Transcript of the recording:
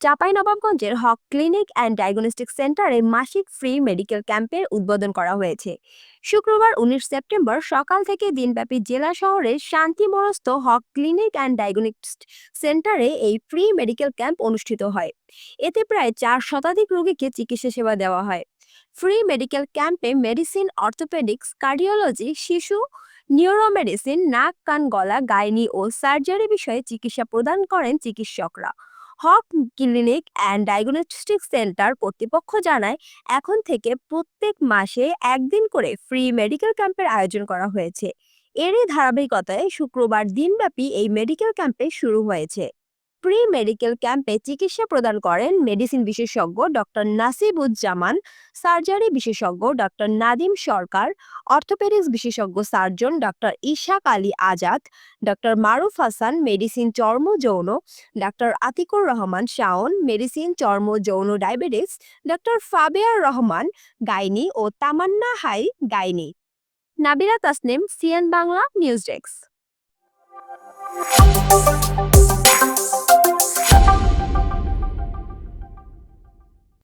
চাঁপাইনবাবগঞ্জের হক clinic and diagnostic সেন্টারে মাসিক ফ্রি মেডিকেল ক্যাম্পের উদ্বোধন করা হয়েছে। শুক্রবার উনিশ সেপ্টেম্বর সকাল থেকে দিনব্যাপী জেলা শহরের শান্তিমনস্থ হক ক্লিনিক অ্যান্ড ডায়াগনস্টিক সেন্টারে এই ফ্রি মেডিকেল ক্যাম্প অনুষ্ঠিত হয়। এতে প্রায় চার শতাধিক রোগীকে চিকিৎসা সেবা দেওয়া হয়। ফ্রি মেডিকেল ক্যাম্পে মেডিসিন, অর্থোপেডিক্স, কার্ডিওলজি, শিশু, নিউরোমেডিসিন, নাক, কান, গলা, গাইনি ও সার্জারি বিষয়ে চিকিৎসা প্রদান করেন চিকিৎসকরা। Haque clinic and diagnostic centre কর্তৃপক্ষ জানায়, এখন থেকে প্রত্যেক মাসে একদিন করে ফ্রি মেডিকেল ক্যাম্পের আয়োজন করা হয়েছে। এরই ধারাবাহিকতায় শুক্রবার দিনব্যাপী এই মেডিকেল ক্যাম্পে শুরু হয়েছে। প্রি মেডিকেল ক্যাম্পে চিকিৎসা প্রদান করেন মেডিসিন বিশেষজ্ঞ ডক্টর নাসিবুজ্জামান সার্জারি বিশেষজ্ঞ ডক্টর নাদিম সরকার অর্থোপেডিক্স বিশেষজ্ঞ surgeon doctor Ishaq Ali Azad doctor Maruf Hasan medicine চর্ম যৌন ডক্টর আতিকুর রহমান শাওন মেডিসিন চর্ম যৌন diabetes doctor Fabiar Rahman gynae ও Tamanna Hai gynae. Nabira Tasnim, CN Bangla, news desk.